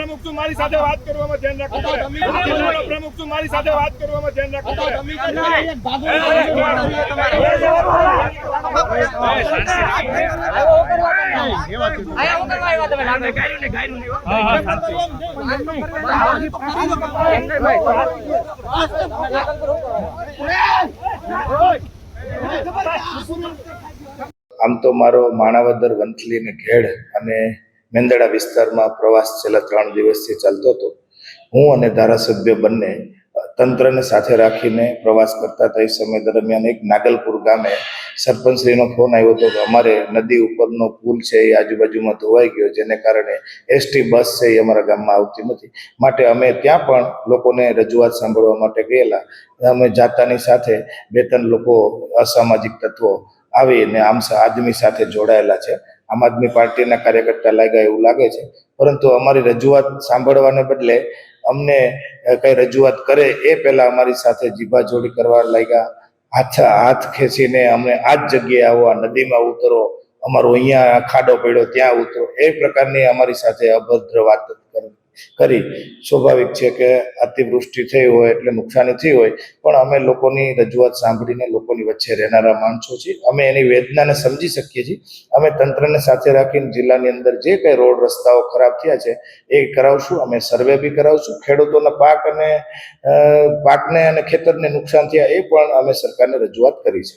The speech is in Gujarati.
પ્રમુખ તું મારી સાથે વાત કરવામાં ધ્યાન રાખો. પ્રમુખ તું મારી સાથે વાત કરવામાં ધ્યાન આમ તો મારો માણાવદર વંથલી ને ઘેડ અને મેંદડા વિસ્તારમાં પ્રવાસ છેલ્લા ત્રણ દિવસથી ચાલતો હતો. હું અને ધારાસભ્ય બંને તંત્રને સાથે રાખીને પ્રવાસ કરતા હતા. એ સમય દરમિયાન એક નાગલપુર ગામે સરપંચશ્રીનો ફોન આવ્યો હતો કે અમારે નદી ઉપરનો પુલ છે એ આજુબાજુમાં ધોવાઈ ગયો જેને કારણે એસટી બસ છે એ અમારા ગામમાં આવતી નથી. માટે અમે ત્યાં પણ લોકોને રજૂઆત સાંભળવા માટે ગયેલા. અમે જાતાની સાથે બે ત્રણ લોકો અસામાજિક તત્વો આવીને આમ આદમી સાથે જોડાયેલા છે. આમ આદમી પાર્ટીના કાર્યકર્તા લાગ્યા એવું લાગે છે. પરંતુ અમારી રજૂઆત સાંભળવાને બદલે અમને કઈ રજૂઆત કરે એ પહેલા અમારી સાથે જીભાજોડી કરવા લાગ્યા. હાથ હાથ ખેંચીને અમને આ જ જગ્યાએ આવો, આ નદીમાં ઉતરો, અમારો અહીંયા ખાડો પડ્યો, ત્યાં ઉતરો. એ પ્રકારની અમારી સાથે અભદ્ર વાત કરી- કરી. સ્વાભાવિક છે કે અતિવૃષ્ટિ થઈ હોય એટલે નુકસાની થઈ હોય, પણ અમે લોકોની રજૂઆત સાંભળીને લોકોની વચ્ચે રહેનારા માણસો છીએ. અમે એની વેદનાને સમજી શકીએ છીએ. અમે તંત્રને સાથે રાખીને જિલ્લાની અંદર જે કંઈ રોડ રસ્તાઓ ખરાબ થયા છે એ કરાવશું. અમે સર્વે બી કરાવશું. ખેડૂતોના પાક અને પાકને અને ખેતરને નુકસાન થયા એ પણ અમે સરકારને રજૂઆત કરી છે.